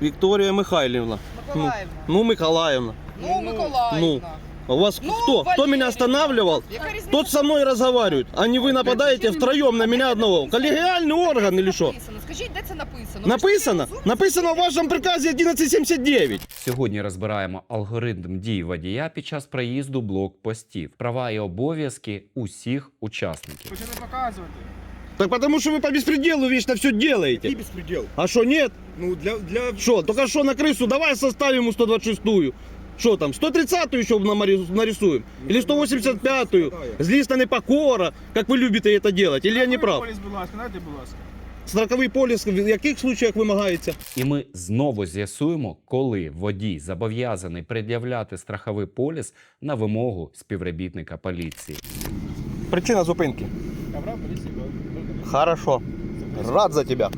Виктория Михайловна. Миколаївна. Ну, Миколаевна. Ну, Миколаївна. А У вас Ну, кто? Кто Валерия. меня останавливал? Яка різниця? Тот со мной разговаривает, а не вы нападаете втроем на меня одного. Коллегиальный орган или что? Написано. Скажіть, де це написано? Написано? Написано в вашем приказе 1179. Сьогодні розбираємо алгоритм дій водія під час проїзду блокпостів, права і обов'язки усіх учасників. Хочете показувати? Так потому что вы по беспределу вечно все делаете. Який безпреділ? А что нет? Ну, для, для... Что, только что на крысу, давай составим ему 126-ю. Что там, 130-ю еще намари- нарисуем? Или 185-ю? Злісна непокора, как вы любите это делать? Или я не прав? Поліс, будь ласка, дайте, будь ласка. Страховий поліс в яких случаях вимагається? І ми знову з'ясуємо, коли водій зобов'язаний пред'являти страховий поліс на вимогу співробітника поліції. Причина зупинки. Каврав, поліції, Хорошо. Рад за тебя.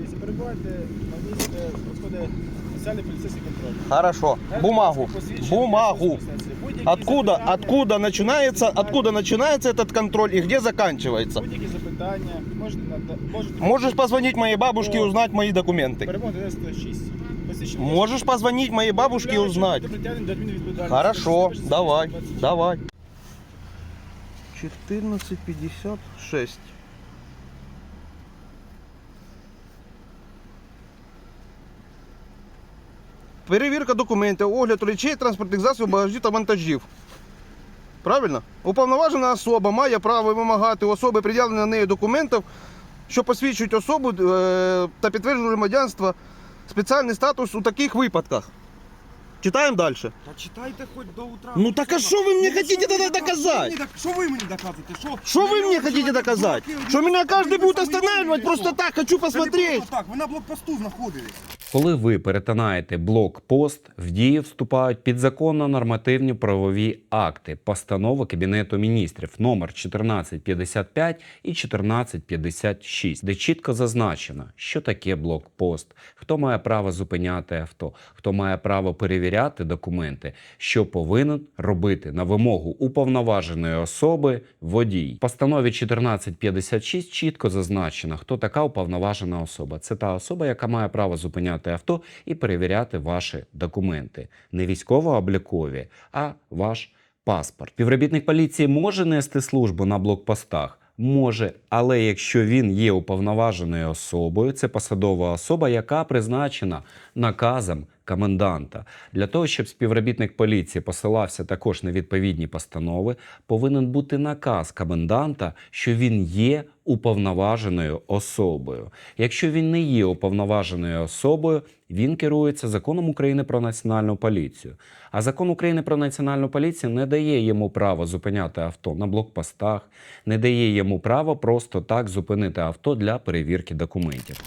Якщо перебуваєте на місці, де проходить спеціальний поліцейський контроль. Хорошо. Бумагу. Посвідчення Бумагу. особистості. Будь-які Откуда, запитання- откуда начинается, откуда начинается этот контроль и где заканчивается? Будь-які запитання, можете, нада- можете... Можешь позвонить моей бабушке и узнать мои документы. Перемога 96. Посвідчення. Можешь позвонить моей бабушке и узнать. Будете притягнені до адмінвідповідальності. Хорошо, 126, давай, 27. давай. 14.56. Перевірка документів, огляд речей, транспортних засобів, багажів та вантажів. Правильно? Уповноважена особа має право вимагати у особи пред'явлення на неї документів, що посвідчують особу е, та підтверджують громадянство, спеціальний статус у таких випадках. Читаємо далі. Та читайте хоч до утра. Ну так а що ви мені Ну, що ви тоді мені доказати? док- Що ви мені доказуєте? Що? Что вы мне Ви хотите доказать? Что меня що, каждый ви будет самі останавливать просто так, хочу Це не посмотреть. просто Так, ви на блокпосту знаходились. Коли ви перетинаєте блокпост, в дії вступають підзаконно нормативні правові акти постанови Кабінету міністрів номер 1455 і 1456, де чітко зазначено, що таке блокпост, хто має право зупиняти авто, хто має право перевіряти документи, що повинен робити на вимогу уповноваженої особи водій. В постанові 1456 чітко зазначено, хто така уповноважена особа. Це та особа, яка має право зупиняти авто і перевіряти ваші документи, не військово-облікові, а ваш паспорт. Півробітник поліції може нести службу на блокпостах. Може, але якщо він є уповноваженою особою, це посадова особа, яка призначена наказом коменданта. Для того, щоб співробітник поліції посилався також на відповідні постанови, повинен бути наказ коменданта, що він є уповноваженою особою. Якщо він не є уповноваженою особою, він керується законом України про національну поліцію. А закон України про національну поліцію не дає йому право зупиняти авто на блокпостах, не дає йому право просто так зупинити авто для перевірки документів.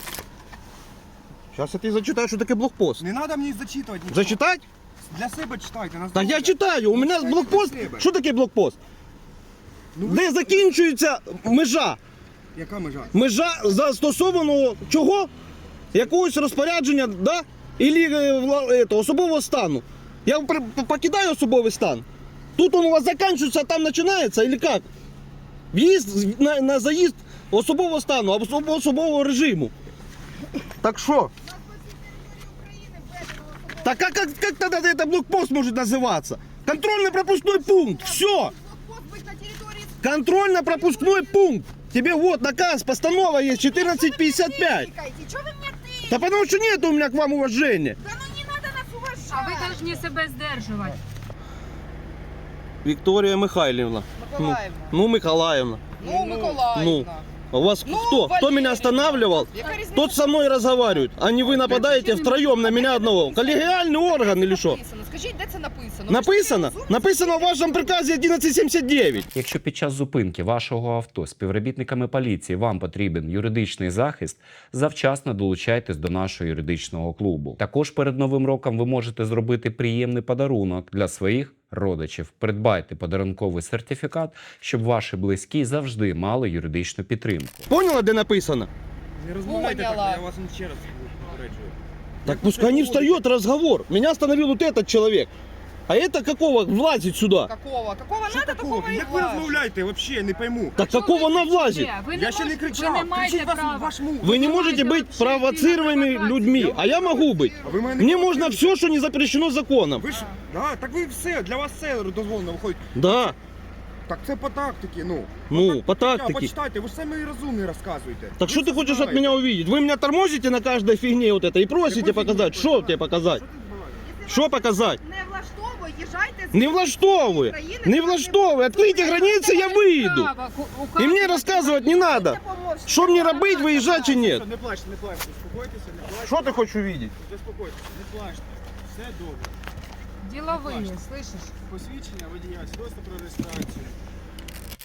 Сейчас я тебе зачитаю, что такое блокпост. Не треба мені зачитувати нічого. Зачитать? Для себе читайте. на Так я читаю, у меня Читайте блокпост. для себе. Що таке блокпост? Ну, ви- Де закінчується межа? Яка межа? Межа застосованого чого? Якогось розпорядження, да? Ілі е, вла- особового стану. Я при- покидаю особовий стан. Тут он у вас закінчується, а там починається, или як? В'їзд на, на заїзд особового стану, або особового режиму. Так що? Так а как, как тогда это блокпост может называться? Контрольно-пропускной пункт. Все. Блокпост быть на території Контрольно-пропускной пункт. Тебе вот наказ, постанова есть 1455. Чого ви мене ти? Да потому что нет у меня к вам уважения. Да ну не надо нас уважати. А ви повинні себе здержувати. Виктория Михайловна. Миколаївна. Ну, Миколаевна. Ну, Миколаївна. А у вас Ну, кто? Кто меня останавливал? Тот со мной разговаривает, а не вы нападаете втроем на меня одного. Коллегиальный орган или что? Скажіть, де це написано? Написано? Написано в вашем приказе 1179. Якщо під час зупинки вашого авто співробітниками поліції вам потрібен юридичний захист, завчасно долучайтесь до нашого юридичного клубу. Також перед новим роком ви можете зробити приємний подарунок для своїх родичів. Придбайте подарунковий сертифікат, щоб ваші близькі завжди мали юридичну підтримку. Поняла, де написано? Не розмовляйте так, Поняла. я вас ще раз попереджую. Так пускай не встает разговор. Меня остановил вот этот человек. А это какого влазить сюда? Какого? Какого Що надо, такого? такого и Як ви влазь. розмовляєте? Взагалі не пойму. Так Чого какого ви она кричите? влазит? Ви не Я ще не можете- кричав. Ви не маєте Кричить вас права. ваш муж. Вы не Вы можете можете быть вообще провоцируемыми идти на людьми, а я могу быть. А ви мене Мне можно все, что не запрещено законом. Ви ж, да, так ви все, для вас все дозволено виходить. Да, Так це по тактиці, ну. ну, по Я, тактике. почитайте, ви ж самі розумні розказуєте. Так Ви что ты це хочешь от знаєте. меня увидеть? Вы меня тормозите на каждой фигне вот это и просите Якої показать. фігні? Что тебе показать? Що тут буває? Що показати? Не влаштовує, їжджайте з Не влаштовывай. Не влаштовывай. Откройте границы, я выйду. Права, ку- И указувати мне рассказывать не надо. Что мне робить, выезжать и нет. Все, не плачте, не плачте, успокойтеся, не плачте. Что ты хочешь увидеть? Заспокойтеся, не плачте. Все добре. Діловий, слышиш? Посвідчення водія, свідоцтво про реєстрацію.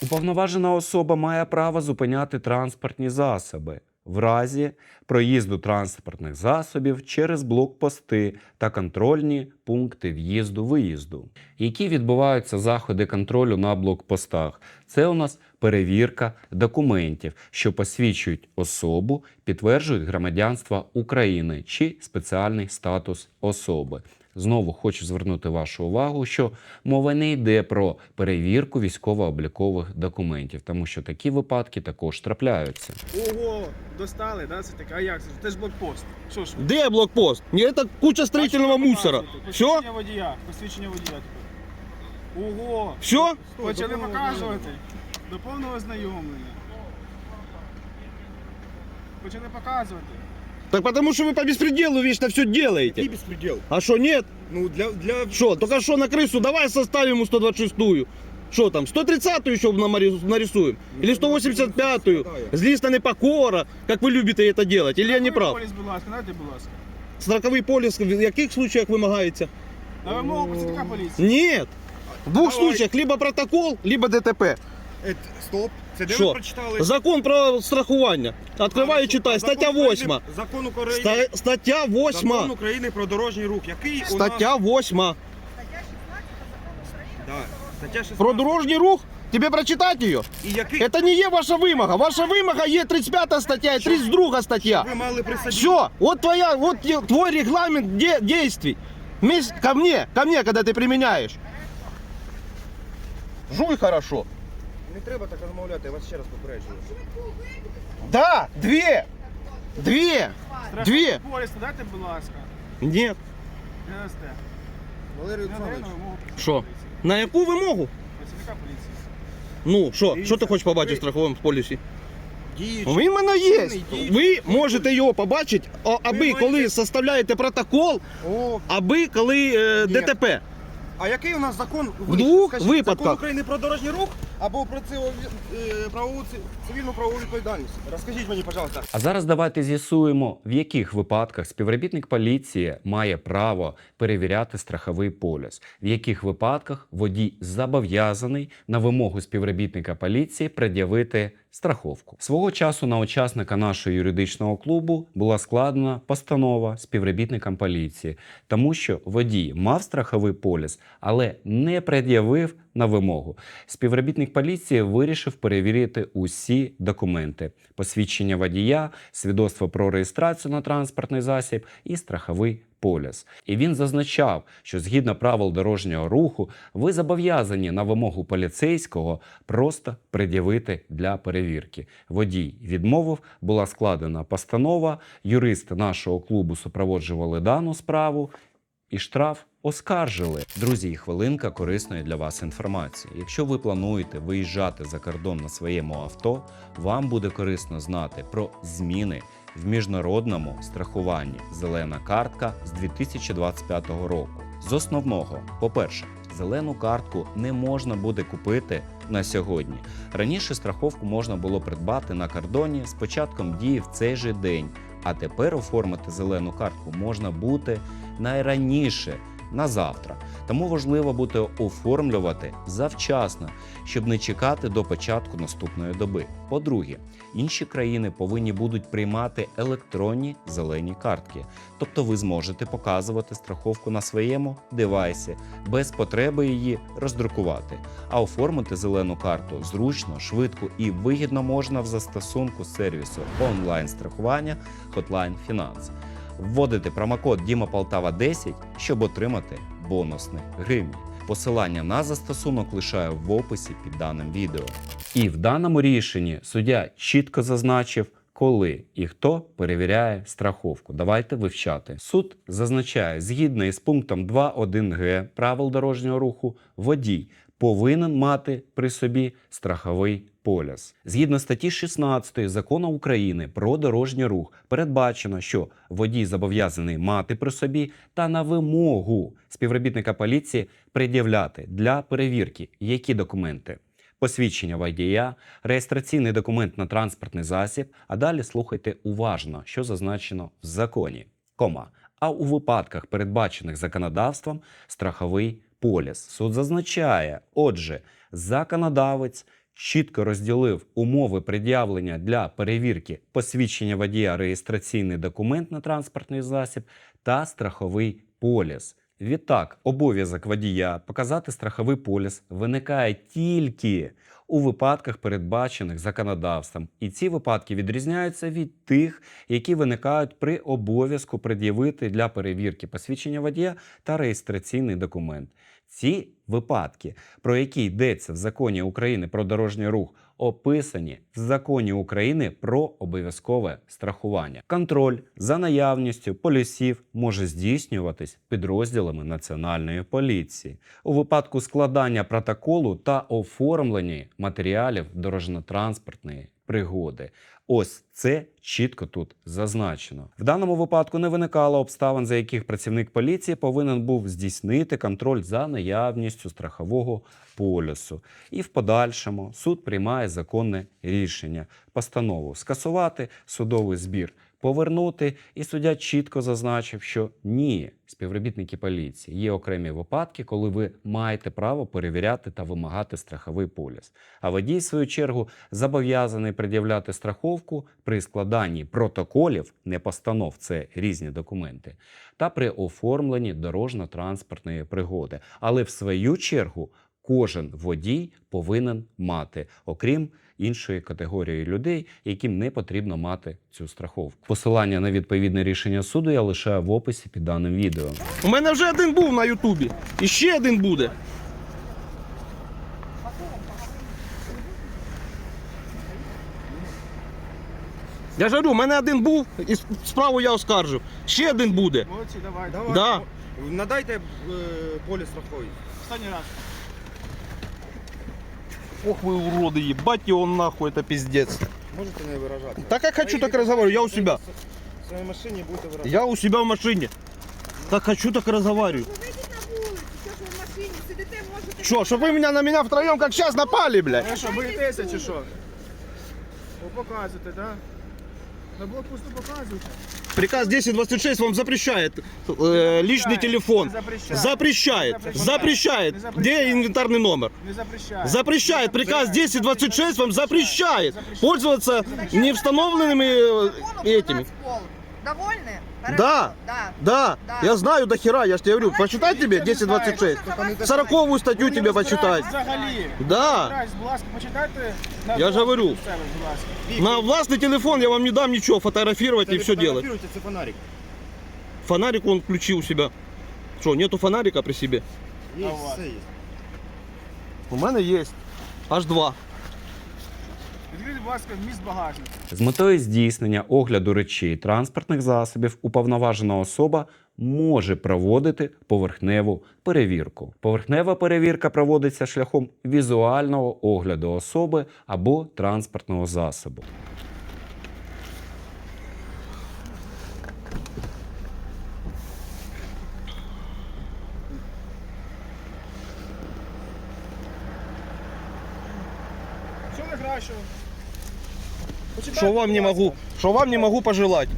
Уповноважена особа має право зупиняти транспортні засоби в разі проїзду транспортних засобів через блокпости та контрольні пункти в'їзду-виїзду. Які відбуваються заходи контролю на блокпостах? Це у нас перевірка документів, що посвідчують особу, підтверджують громадянство України чи спеціальний статус особи. Знову хочу звернути вашу увагу, що мова не йде про перевірку військово-облікових документів, тому що такі випадки також трапляються. Ого, достали, да, це таке? А як це? Це ж блокпост. Що ж ви? Где блокпост? Не, это куча строительного мусора. Все? Посвідчення водія, посвідчення водія тепер. Ого, Все? почали показувати. До повного знайомлення. Почали показувати. Так потому что вы по беспределу вечно все Який делаете. безпреділ? А что, нет? Ну, для, для... Что, только что на крысу, давай составим ему 126-ю. Что там, 130-ю еще намари- нарисуем? Или 185-ю? Злісна непокора, как вы любите это делать. Или я не прав? Поліс, будь ласка, дайте, будь ласка. Страховий поліс в яких случаях вимагається? На вимогу працівника поліції. Нет. В двух Давай. случаях либо протокол, либо ДТП. Ет, стоп. Це де Що? ви прочитали? Закон про страхування. Откриваю, читай. Закон Стаття України- 8. Закон України. Ста- Стаття 8. Закон України про дорожній рух. Який у нас... Стаття 8. Да. Стаття 16. Про дорожній рух. Тебе прочитати її? І який... Это не є ваша вимога. Ваша вимога є 35 стаття і 32 стаття. Ви мали присадити... Все, вот твоя, вот те- твой регламент де- действий. Вместе- ко мне, ко мне, когда ты применяешь. Жуй хорошо. Не треба так розмовляти, я вас ще раз попереджую. Да, две. Две. Страховий Дві. поліс, дайте, будь ласка. Не дасте. Валерій Не дає на Олександрович, вимогу Що? На яку вимогу? Працівника поліції. Ну, що, що ти хочеш побачити в страховому полісі? діючий. Він в мене є. Ви можете його побачити, а- аби коли составляєте протокол, О, аби коли е, ДТП. а який у нас закон? В двох Скажіть, випадках. Закон України про дорожній рух або про е, правову цивільну правову відповідальність? Розкажіть мені, пожалуйста. А зараз давайте з'ясуємо, в яких випадках співробітник поліції має право перевіряти страховий поліс, в яких випадках водій зобов'язаний на вимогу співробітника поліції пред'явити страховку. Свого часу на учасника нашого юридичного клубу була складена постанова співробітникам поліції, тому що водій мав страховий поліс, але не пред'явив на вимогу. Співробітник поліції вирішив перевірити усі документи: посвідчення водія, свідоцтво про реєстрацію на транспортний засіб і страховий поліс. І він зазначав, що згідно правил дорожнього руху, ви зобов'язані на вимогу поліцейського просто пред'явити для перевірки. Водій відмовив, була складена постанова. Юристи нашого клубу супроводжували дану справу і штраф оскаржили. Друзі, і хвилинка корисної для вас інформації. Якщо ви плануєте виїжджати за кордон на своєму авто, вам буде корисно знати про зміни в міжнародному страхуванні Зелена картка з 2025 року. З основного, по-перше, зелену картку не можна буде купити на сьогодні. Раніше страховку можна було придбати на кордоні з початком дії в цей же день. А тепер оформити зелену картку можна бути найраніше на завтра. Тому важливо буде оформлювати завчасно, щоб не чекати до початку наступної доби. По-друге, інші країни повинні будуть приймати електронні зелені картки, тобто ви зможете показувати страховку на своєму девайсі без потреби її роздрукувати. А оформити зелену карту зручно, швидко і вигідно можна в застосунку сервісу онлайн страхування Hotline Finance. Вводите промокод Полтава 10, щоб отримати бонусних гривні. Посилання на застосунок лишаю в описі під даним відео. І в даному рішенні суддя чітко зазначив, коли і хто перевіряє страховку. Давайте вивчати. Суд зазначає, згідно із пунктом 2.1г правил дорожнього руху, водій повинен мати при собі страховий поліс. Згідно статті 16 закону України про дорожній рух передбачено, що водій зобов'язаний мати при собі та на вимогу співробітника поліції пред'являти для перевірки які документи. Посвідчення водія, реєстраційний документ на транспортний засіб, а далі слухайте уважно, що зазначено в законі. Кома. А у випадках, передбачених законодавством, страховий поліс. Суд зазначає, отже, законодавець чітко розділив умови пред'явлення для перевірки посвідчення водія, реєстраційний документ на транспортний засіб та страховий поліс. Відтак, обов'язок водія показати страховий поліс виникає тільки у випадках, передбачених законодавством, і ці випадки відрізняються від тих, які виникають при обов'язку пред'явити для перевірки посвідчення водія та реєстраційний документ. Ці випадки, про які йдеться в законі України про дорожній рух, описані в законі України про обов'язкове страхування. Контроль за наявністю полісів може здійснюватись підрозділами Національної поліції у випадку складання протоколу та оформлення матеріалів дорожньо-транспортної пригоди. Ось це чітко тут зазначено. В даному випадку не виникало обставин, за яких працівник поліції повинен був здійснити контроль за наявністю страхового полюсу. І в подальшому суд приймає законне рішення, постанову скасувати судовий збір. Повернути, і суддя чітко зазначив, що ні, співробітники поліції є окремі випадки, коли ви маєте право перевіряти та вимагати страховий поліс. А водій, в свою чергу, зобов'язаний пред'являти страховку при складанні протоколів, не постанов, це різні документи, та при оформленні дорожньо-транспортної пригоди. Але в свою чергу кожен водій повинен мати, окрім іншої категорії людей, яким не потрібно мати цю страховку. Посилання на відповідне рішення суду я лишаю в описі під даним відео. У мене вже один був на Ютубі. І ще один буде. Я ж говорю, у мене один був, і справу я оскаржив. Ще один буде. Молодці, давай. Давай. Да. Надайте е, поліс страховий. Останній раз. Ох вы уроды, ебать его нахуй, это пиздец. Можете не виражати. Так как хочу, так и разговариваю, я у себя. В своїй машині будете виражати. Я у себя в машине. Так хочу, так и разговариваю. Ви вийдіть на вулицю, що ж ви в машині сидите, можете... Что, чтобы вы меня на меня втроем, как сейчас, напали, блядь? Ви що, боїтеся чи що? Ви показуєте, так? На блокпосту показуєте. Приказ 1026 вам запрещает э, личный телефон. Не запрещає. Запрещает. Не Запрещает. Не Где запрещает. инвентарный номер? Не запрещає. Запрещает. Приказ 1026 вам запрещает Запрещает. пользоваться невстановленными э, этими. Довольны? Да. Да. Да, Да. я знаю до хера, я ж тебе говорю, почитай тебе Нічого не 1026. знаєте. Сороковую статью Ви не тебе розбираєтесь почитать. Взагалі. Да. Розбирайтесь, будь ласка, почитайте. на Я ж говорю. місцевих, будь ласка. На властный телефон я вам не дам ничего фотографировать Це и ви все делать. фотографуєте, Це фонарик. Фонарик он включил у себя. Что, нету фонарика при себе? Є, А у вас? все є. У мене есть. Аж два. Відкрийте, будь ласка, міст багажник. З метою здійснення огляду речей транспортних засобів уповноважена особа може проводити поверхневу перевірку. Поверхнева перевірка проводиться шляхом візуального огляду особи або транспортного засобу. Що найкращого? Почитайте, Что вам не могу? Что вам не могу пожелать?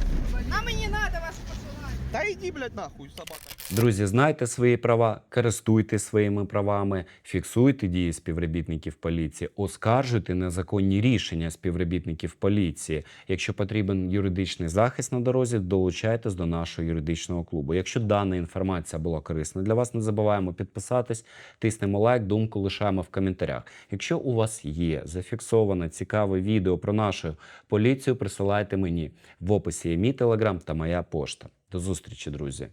Нам і не надо ваші иди, блядь, нахуй, собака. Друзі, знайте свої права, користуйтесь своїми правами, фіксуйте дії співробітників поліції, оскаржуйте незаконні рішення співробітників поліції. Якщо потрібен юридичний захист на дорозі, долучайтесь до нашого юридичного клубу. Якщо дана інформація була корисна для вас, не забуваємо підписатись, тиснемо лайк, думку лишаємо в коментарях. Якщо у вас є зафіксоване цікаве відео про нашу поліцію, присилайте мені в описі мій телеграм та моя пошта. До зустрічі, друзі!